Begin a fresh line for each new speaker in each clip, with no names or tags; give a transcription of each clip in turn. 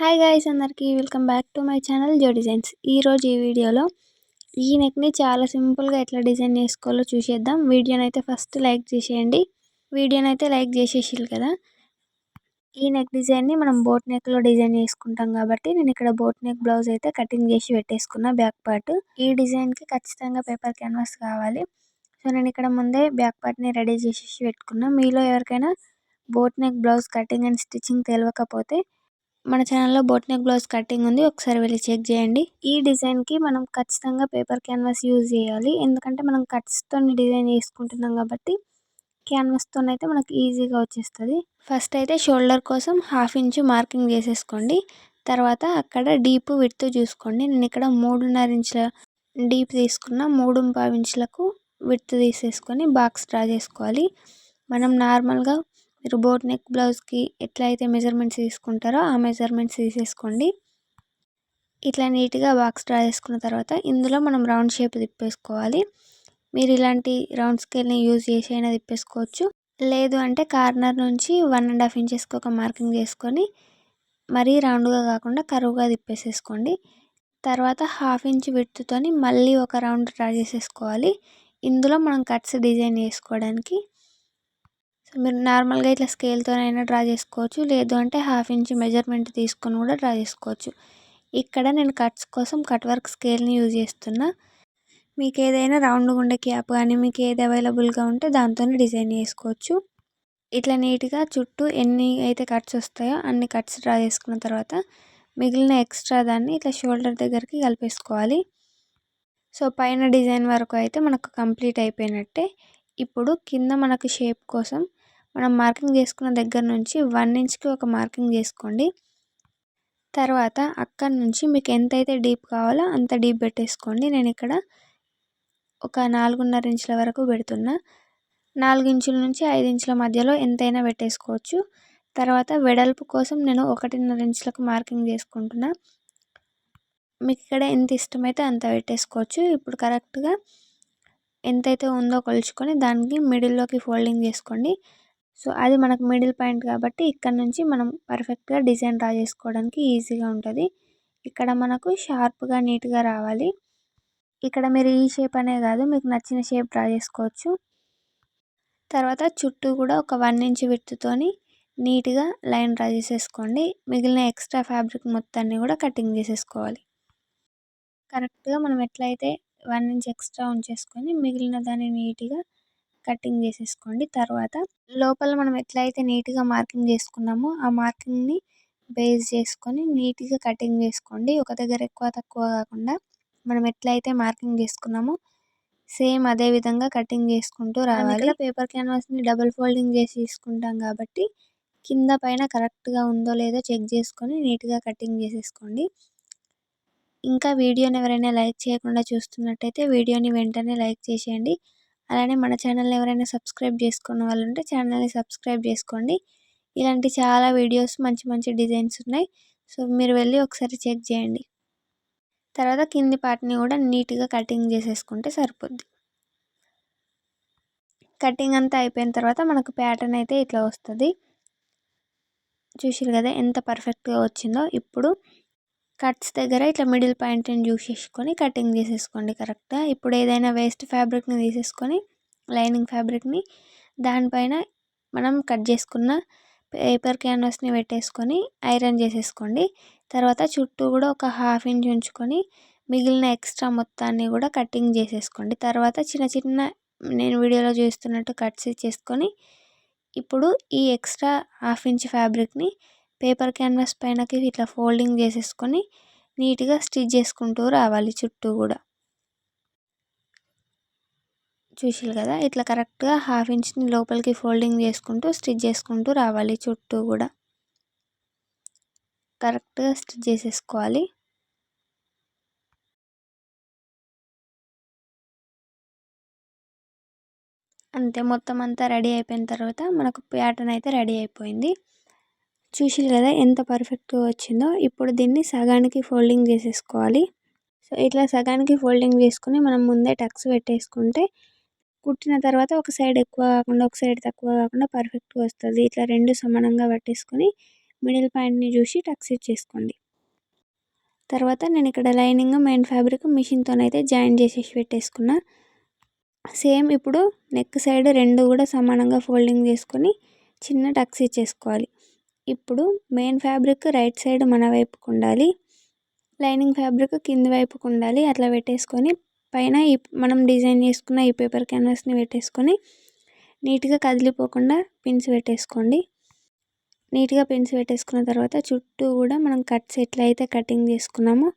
Hi guys అందరికీ welcome back to my channel Jo designs ఈరోజు ఈ వీడియోలో ఈ నెక్ని చాలా సింపుల్గా ఎట్లా డిజైన్ చేసుకోవాలో చూసేద్దాం. వీడియోని అయితే ఫస్ట్ లైక్ చేసేయండి. వీడియోని అయితే లైక్ చేసేసారు కదా. ఈ నెక్ డిజైన్ని మనం బోట్ నెక్లో డిజైన్ చేసుకుంటాం కాబట్టి నేను ఇక్కడ బోట్ నెక్ బ్లౌజ్ అయితే కటింగ్ చేసి పెట్టేసుకున్నా బ్యాక్ పార్ట్ ఈ డిజైన్కి ఖచ్చితంగా పేపర్ క్యాన్వాస్ కావాలి. సో నేను ఇక్కడ ముందే బ్యాక్ పార్ట్ని రెడీ చేసేసి పెట్టుకున్నా. మీలో ఎవరికైనా boat neck blouse cutting and stitching తెలియకపోతే మన ఛానల్లో బోట్ నెక్ బ్లౌజ్ కటింగ్ ఉంది. ఒకసారి వెళ్ళి చెక్ చేయండి. ఈ డిజైన్కి మనం ఖచ్చితంగా పేపర్ క్యాన్వాస్ యూజ్ చేయాలి. ఎందుకంటే మనం కట్స్తో డిజైన్ చేసుకుంటున్నాం కాబట్టి క్యాన్వాస్తో అయితే మనకు ఈజీగా వచ్చేస్తుంది. ఫస్ట్ అయితే షోల్డర్ కోసం హాఫ్ ఇంచు మార్కింగ్ చేసేసుకోండి. తర్వాత అక్కడ డీప్ విడుతు చూసుకోండి. నేను ఇక్కడ మూడున్నర ఇంచుల డీప్ తీసుకున్న మూడు పావు ఇంచులకు విడుతు తీసేసుకొని బాక్స్ డ్రా చేసుకోవాలి. మనం నార్మల్గా మీరు బోట్ నెక్ బ్లౌజ్కి ఎట్లా అయితే మెజర్మెంట్స్ తీసుకుంటారో ఆ మెజర్మెంట్స్ తీసేసుకోండి. ఇట్లా నీట్గా బాక్స్ డ్రా చేసుకున్న తర్వాత ఇందులో మనం రౌండ్ షేప్ తిప్పేసుకోవాలి. మీరు ఇలాంటి రౌండ్ స్కేల్ని యూజ్ చేసి అయినా తిప్పేసుకోవచ్చు. లేదు అంటే కార్నర్ నుంచి వన్ అండ్ హాఫ్ ఇంచెస్కి ఒక మార్కింగ్ చేసుకొని మరీ రౌండ్గా కాకుండా కరువుగా తిప్పేసేసుకోండి. తర్వాత హాఫ్ ఇంచ్ విడుతుతోని మళ్ళీ ఒక రౌండ్ డ్రా చేసేసుకోవాలి. ఇందులో మనం కట్స్ డిజైన్ చేసుకోవడానికి సో మీరు నార్మల్గా ఇట్లా స్కేల్తోనైనా డ్రా చేసుకోవచ్చు. లేదు అంటే హాఫ్ ఇంచ్ మెజర్మెంట్ తీసుకొని కూడా డ్రా చేసుకోవచ్చు. ఇక్కడ నేను కట్స్ కోసం కట్ వర్క్ స్కేల్ని యూజ్ చేస్తున్నా. మీకు ఏదైనా రౌండ్గా ఉండే క్యాప్ కానీ మీకు ఏది అవైలబుల్గా ఉంటే దాంతోనే డిజైన్ చేసుకోవచ్చు. ఇట్లా నీట్గా చుట్టూ ఎన్ని అయితే కట్స్ వస్తాయో అన్ని కట్స్ డ్రా చేసుకున్న తర్వాత మిగిలిన ఎక్స్ట్రా దాన్ని ఇట్లా షోల్డర్ దగ్గరికి కలిపేసుకోవాలి. సో పైన డిజైన్ వరకు అయితే మనకు కంప్లీట్ అయిపోయినట్టే. ఇప్పుడు కింద మనకు షేప్ కోసం మనం మార్కింగ్ చేసుకున్న దగ్గర నుంచి వన్ ఇంచ్కి ఒక మార్కింగ్ చేసుకోండి. తర్వాత అక్కడి నుంచి మీకు ఎంతైతే డీప్ కావాలో అంత డీప్ పెట్టేసుకోండి. నేను ఇక్కడ ఒక నాలుగున్నర ఇంచుల వరకు పెడుతున్నా. నాలుగు ఇంచుల నుంచి ఐదు ఇంచుల మధ్యలో ఎంతైనా పెట్టేసుకోవచ్చు. తర్వాత వెడల్పు కోసం నేను ఒకటిన్నర ఇంచులకు మార్కింగ్ చేసుకుంటున్నా. మీకు ఇక్కడ ఎంత ఇష్టమైతే అంత పెట్టేసుకోవచ్చు. ఇప్పుడు కరెక్ట్గా ఎంతైతే ఉందో కొలుచుకొని దానికి మిడిల్లోకి ఫోల్డింగ్ చేసుకోండి. సో అది మనకు మిడిల్ పాయింట్ కాబట్టి ఇక్కడ నుంచి మనం పర్ఫెక్ట్గా డిజైన్ డ్రా చేసుకోవడానికి ఈజీగా ఉంటుంది. ఇక్కడ మనకు షార్ప్గా నీట్గా రావాలి. ఇక్కడ మీరు ఈ షేప్ అనే కాదు మీకు నచ్చిన షేప్ డ్రా చేసుకోవచ్చు. తర్వాత చుట్టూ కూడా ఒక వన్ ఇంచ్ విత్తుతోని నీట్గా లైన్ డ్రా చేసేసుకోండి. మిగిలిన ఎక్స్ట్రా ఫ్యాబ్రిక్ మొత్తాన్ని కూడా కటింగ్ చేసేసుకోవాలి. కరెక్ట్గా మనం ఎట్లయితే వన్ ఇంచ్ ఎక్స్ట్రా ఉంచేసుకొని మిగిలిన దాన్ని నీట్గా కటింగ్ చేసేసుకోండి. తర్వాత లోపల మనం ఎట్లయితే నీట్గా మార్కింగ్ చేసుకున్నామో ఆ మార్కింగ్ని బేస్ చేసుకొని నీట్గా కటింగ్ చేసుకోండి. ఒక దగ్గర ఎక్కువ తక్కువ కాకుండా మనం ఎట్లయితే మార్కింగ్ చేసుకున్నామో సేమ్ అదే విధంగా కటింగ్ చేసుకుంటూ రావాలి. పేపర్ క్యాన్వాస్ని డబుల్ ఫోల్డింగ్ చేసి తీసుకుంటాం కాబట్టి కింద పైన కరెక్ట్గా ఉందో లేదో చెక్ చేసుకొని నీట్గా కటింగ్ చేసేసుకోండి. ఇంకా వీడియోని ఎవరైనా లైక్ చేయకుండా చూస్తున్నట్టయితే వీడియోని వెంటనే లైక్ చేసేయండి. అలానే మన ఛానల్ని ఎవరైనా సబ్స్క్రైబ్ చేసుకున్న వాళ్ళు ఉంటే ఛానల్ని సబ్స్క్రైబ్ చేసుకోండి. ఇలాంటి చాలా వీడియోస్ మంచి మంచి డిజైన్స్ ఉన్నాయి. సో మీరు వెళ్ళి ఒకసారి చెక్ చేయండి. తర్వాత కింది పార్ట్ని కూడా నీట్గా కటింగ్ చేసేసుకుంటే సరిపోద్ది. కటింగ్ అంతా అయిపోయిన తర్వాత మనకు ప్యాటర్న్ అయితే ఇట్లా వస్తుంది. చూసారు కదా ఎంత పర్ఫెక్ట్గా వచ్చిందో. ఇప్పుడు కట్స్ దగ్గర ఇట్లా మిడిల్ పాయింట్ని చూసేసుకొని కటింగ్ చేసేసుకోండి కరెక్ట్గా. ఇప్పుడు ఏదైనా వేస్ట్ ఫ్యాబ్రిక్ని తీసేసుకొని లైనింగ్ ఫ్యాబ్రిక్ని దానిపైన మనం కట్ చేసుకున్న పేపర్ క్యాన్వాస్ని పెట్టేసుకొని ఐరన్ చేసేసుకోండి. తర్వాత చుట్టూ కూడా ఒక హాఫ్ ఇంచ్ ఉంచుకొని మిగిలిన ఎక్స్ట్రా మొత్తాన్ని కూడా కటింగ్ చేసేసుకోండి. తర్వాత చిన్న చిన్న నేను వీడియోలో చూస్తున్నట్టు కట్స్ ఇచ్చేసుకొని ఇప్పుడు ఈ ఎక్స్ట్రా హాఫ్ ఇంచ్ ఫ్యాబ్రిక్ని పేపర్ క్యాన్వాస్ పైనకి ఇట్లా ఫోల్డింగ్ చేసేసుకొని నీట్గా స్టిచ్ చేసుకుంటూ రావాలి చుట్టూ కూడా. చూసారు కదా? ఇట్లా కరెక్ట్గా హాఫ్ ఇంచ్ని లోపలికి ఫోల్డింగ్ చేసుకుంటూ స్టిచ్ చేసుకుంటూ రావాలి చుట్టూ కూడా. కరెక్ట్గా స్టిచ్ చేసేసుకోవాలి. అంతే మొత్తం అంతా రెడీ అయిపోయిన తర్వాత మనకు ప్యాటర్న్ అయితే రెడీ అయిపోయింది. చూసి కదా ఎంత పర్ఫెక్ట్గా వచ్చిందో. ఇప్పుడు దీన్ని సగానికి ఫోల్డింగ్ చేసేసుకోవాలి. సో ఇట్లా సగానికి ఫోల్డింగ్ చేసుకుని మనం ముందే టక్స్ పెట్టేసుకుంటే కుట్టిన తర్వాత ఒక సైడ్ ఎక్కువ కాకుండా ఒక సైడ్ తక్కువ కాకుండా పర్ఫెక్ట్గా వస్తుంది. ఇట్లా రెండు సమానంగా పట్టేసుకొని మిడిల్ పాయింట్ని చూసి టక్స్ ఇచ్చేసుకోండి తర్వాత నేను ఇక్కడ లైనింగ్ మెయిన్ ఫ్యాబ్రిక్ మిషన్తోనైతే జాయిన్ చేసేసి పెట్టేసుకున్నా. సేమ్ ఇప్పుడు నెక్ సైడ్ రెండు కూడా సమానంగా ఫోల్డింగ్ చేసుకొని చిన్న టక్స్ ఇచ్చేసుకోవాలి ఇప్పుడు మెయిన్ ఫ్యాబ్రిక్ రైట్ సైడ్ మన వైపుకు ఉండాలి. లైనింగ్ ఫ్యాబ్రిక్ కింది వైపుకు ఉండాలి. అట్లా పెట్టేసుకొని పైన ఈ మనం డిజైన్ చేసుకున్న ఈ పేపర్ క్యాన్వాస్ని పెట్టేసుకొని నీట్గా కదిలిపోకుండా పిన్స్ పెట్టేసుకోండి. నీట్గా పిన్స్ పెట్టేసుకున్న తర్వాత చుట్టూ కూడా మనం కట్స్ ఎట్లయితే కటింగ్ చేసుకున్నామో.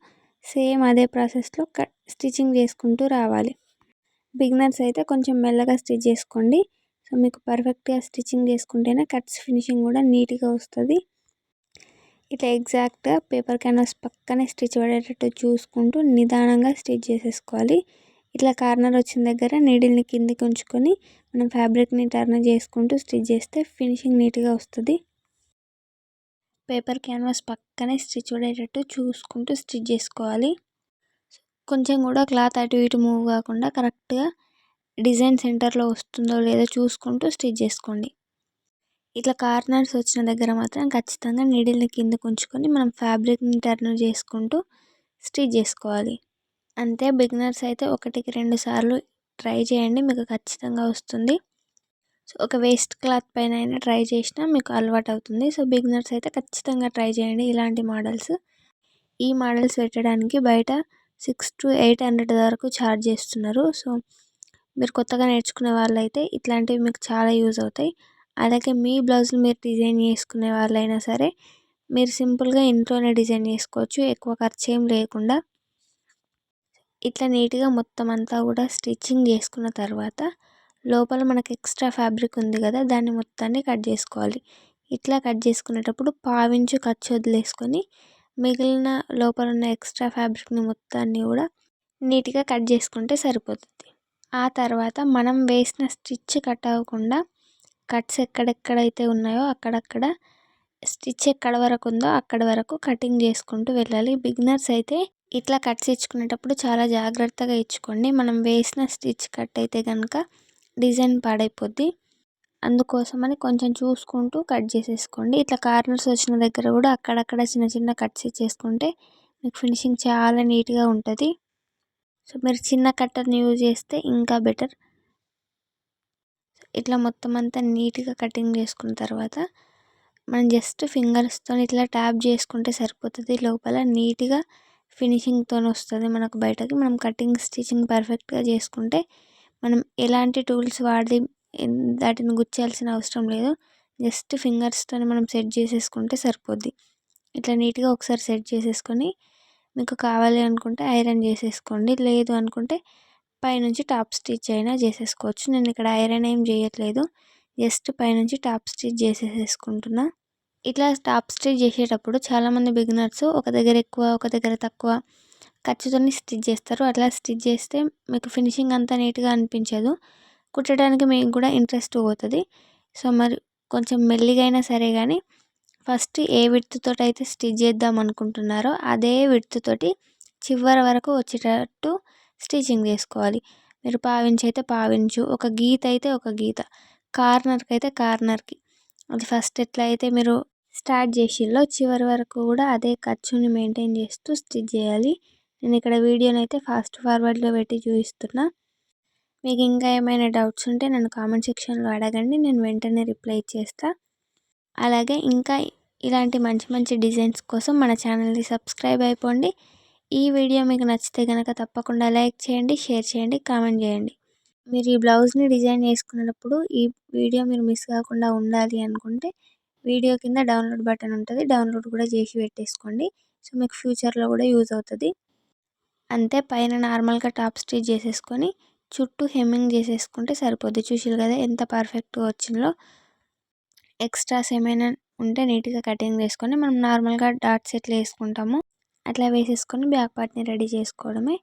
సేమ్ అదే ప్రాసెస్లో కట్ స్టిచ్చింగ్ చేసుకుంటూ రావాలి. బిగినర్స్ అయితే కొంచెం మెల్లగా స్టిచ్ చేసుకోండి. సో మీకు పర్ఫెక్ట్గా స్టిచ్చింగ్ చేసుకుంటేనే కట్స్ ఫినిషింగ్ కూడా నీట్గా వస్తుంది. ఇట్లా ఎగ్జాక్ట్గా పేపర్ క్యాన్వాస్ పక్కనే స్టిచ్ పడేటట్టు చూసుకుంటూ నిదానంగా స్టిచ్ చేసేసుకోవాలి. ఇట్లా కార్నర్ వచ్చిన దగ్గర నీడిల్ని కిందికి ఉంచుకొని మనం ఫ్యాబ్రిక్ని టర్న్ చేసుకుంటూ స్టిచ్ చేస్తే ఫినిషింగ్ నీట్గా వస్తుంది. పేపర్ క్యాన్వాస్ పక్కనే స్టిచ్ పడేటట్టు చూసుకుంటూ స్టిచ్ చేసుకోవాలి. కొంచెం కూడా క్లాత్ అటు ఇటు మూవ్ కాకుండా కరెక్ట్గా డిజైన్ సెంటర్లో వస్తుందో లేదో చూసుకుంటూ స్టిచ్ చేసుకోండి. ఇట్లా కార్నర్స్ వచ్చిన దగ్గర మాత్రం ఖచ్చితంగా నీడిల్ని కిందకు ఉంచుకొని మనం ఫ్యాబ్రిక్ని టర్న్ చేసుకుంటూ స్టిచ్ చేసుకోవాలి. అంతే బిగినర్స్ అయితే ఒకటికి రెండు సార్లు ట్రై చేయండి మీకు ఖచ్చితంగా వస్తుంది. సో ఒక వేస్ట్ క్లాత్ పైన అయినా ట్రై చేసినా మీకు అలవాటు అవుతుంది. సో బిగినర్స్ అయితే ఖచ్చితంగా ట్రై చేయండి ఇలాంటి మోడల్స్. ఈ మోడల్స్ పెట్టడానికి బయట సిక్స్ టు ఎయిట్ హండ్రెడ్ వరకు ఛార్జ్ చేస్తున్నారు. సో మీరు కొత్తగా నేర్చుకునే వాళ్ళైతే ఇట్లాంటివి మీకు చాలా యూజ్ అవుతాయి. అలాగే మీ బ్లౌజులు మీరు డిజైన్ చేసుకునే వాళ్ళైనా సరే మీరు సింపుల్గా ఇంట్లోనే డిజైన్ చేసుకోవచ్చు ఎక్కువ ఖర్చు ఏం లేకుండా. ఇట్లా నీట్గా మొత్తం అంతా కూడా స్టిచ్చింగ్ చేసుకున్న తర్వాత లోపల మనకు ఎక్స్ట్రా ఫ్యాబ్రిక్ ఉంది కదా దాన్ని మొత్తాన్ని కట్ చేసుకోవాలి. ఇట్లా కట్ చేసుకునేటప్పుడు పావించు ఖర్చు వదిలేసుకొని మిగిలిన లోపల ఉన్న ఎక్స్ట్రా ఫ్యాబ్రిక్ని మొత్తాన్ని కూడా నీట్గా కట్ చేసుకుంటే సరిపోతుంది. ఆ తర్వాత మనం వేసిన స్టిచ్ కట్ అవ్వకుండా కట్స్ ఎక్కడెక్కడైతే ఉన్నాయో అక్కడక్కడ స్టిచ్ ఎక్కడ వరకు ఉందో అక్కడ వరకు కటింగ్ చేసుకుంటూ వెళ్ళాలి. బిగినర్స్ అయితే ఇట్లా కట్స్ ఇచ్చుకునేటప్పుడు చాలా జాగ్రత్తగా ఇచ్చుకోండి. మనం వేసిన స్టిచ్ కట్ అయితే కనుక డిజైన్ పాడైపోద్ది. అందుకోసమని కొంచెం చూసుకుంటూ కట్ చేసేసుకోండి. ఇట్లా కార్నర్స్ వచ్చిన దగ్గర కూడా అక్కడక్కడ చిన్న చిన్న కట్స్ ఇచ్చేసుకుంటే మీకు ఫినిషింగ్ చాలా నీట్గా ఉంటుంది. సో మీరు చిన్న కట్టర్ని యూజ్ చేస్తే ఇంకా బెటర్. ఇట్లా మొత్తం అంతా నీట్గా కటింగ్ చేసుకున్న తర్వాత మనం జస్ట్ ఫింగర్స్తో ఇట్లా ట్యాప్ చేసుకుంటే సరిపోతుంది. లోపల నీట్గా ఫినిషింగ్తో వస్తుంది మనకు బయటకి. మనం కటింగ్ స్టిచ్చింగ్ పర్ఫెక్ట్గా చేసుకుంటే మనం ఎలాంటి టూల్స్ వాడి వాటిని గుచ్చాల్సిన అవసరం లేదు. జస్ట్ ఫింగర్స్తో మనం సెట్ చేసేసుకుంటే సరిపోద్ది. ఇట్లా నీట్గా ఒకసారి సెట్ చేసేసుకొని మీకు కావాలి అనుకుంటే ఐరన్ చేసేసుకోండి. లేదు అనుకుంటే పైనుంచి టాప్ స్టిచ్ అయినా చేసేసుకోవచ్చు. నేను ఇక్కడ ఐరన్ ఏం చేయట్లేదు. జస్ట్ పైనుంచి టాప్ స్టిచ్ చేసేసేసుకుంటున్నా. ఇట్లా టాప్ స్టిచ్ చేసేటప్పుడు చాలామంది బిగినర్స్ ఒక దగ్గర ఎక్కువ ఒక దగ్గర తక్కువ ఖర్చుతో స్టిచ్ చేస్తారు. అట్లా స్టిచ్ చేస్తే మీకు ఫినిషింగ్ అంతా నీట్గా అనిపించదు. కుట్టడానికి మీకు కూడా ఇంట్రెస్ట్ పోతుంది. సో మరి కొంచెం మెల్లిగైనా సరే కానీ ఫస్ట్ ఏ విడ్త్తో అయితే స్టిచ్ చేద్దాం అనుకుంటున్నారో అదే విడ్త్తోటి చివరి వరకు వచ్చేటట్టు స్టిచ్చింగ్ చేసుకోవాలి. మీరు పావించి అయితే పావించు. ఒక గీత అయితే ఒక గీత. కార్నర్కి అయితే కార్నర్కి. అది ఫస్ట్ ఎట్లా అయితే మీరు స్టార్ట్ చేసిల్లో చివరి వరకు కూడా అదే ఖర్చుని మెయింటైన్ చేస్తూ స్టిచ్ చేయాలి. నేను ఇక్కడ వీడియోని అయితే ఫాస్ట్ ఫార్వర్డ్లో పెట్టి చూపిస్తున్నా. మీకు ఇంకా ఏమైనా డౌట్స్ ఉంటే నన్ను కామెంట్ సెక్షన్లో అడగండి. నేను వెంటనే రిప్లై ఇచ్చేస్తా అలాగే ఇంకా ఇలాంటి మంచి మంచి డిజైన్స్ కోసం మన ఛానల్ని సబ్స్క్రైబ్ అయిపోండి. ఈ వీడియో మీకు నచ్చితే కనుక తప్పకుండా లైక్ చేయండి షేర్ చేయండి కామెంట్ చేయండి. మీరు ఈ బ్లౌజ్ని డిజైన్ చేసుకున్నప్పుడు ఈ వీడియో మీరు మిస్ కాకుండా ఉండాలి అనుకుంటే వీడియో కింద డౌన్లోడ్ బటన్ ఉంటుంది. డౌన్లోడ్ కూడా చేసి పెట్టేసుకోండి. సో మీకు ఫ్యూచర్లో కూడా యూజ్ అవుతుంది. అంతే పైన నార్మల్గా టాప్ స్టిచ్ చేసేసుకొని చుట్టూ హెమ్మింగ్ చేసేసుకుంటే సరిపోద్ది. చూసారు కదా ఎంత పర్ఫెక్ట్గా వచ్చిందో. ఎక్స్ట్రాస్ ఏమైనా ఉంటే నీట్గా కటింగ్ చేసుకొని మనం నార్మల్గా డాట్స్ ఎట్లా వేసుకుంటామో. అట్లా వేసేసుకొని బ్యాక్ పార్ట్ని రెడీ చేసుకోవడమే.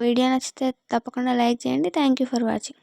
వీడియో నచ్చితే తప్పకుండా లైక్ చేయండి. Thank you for watching.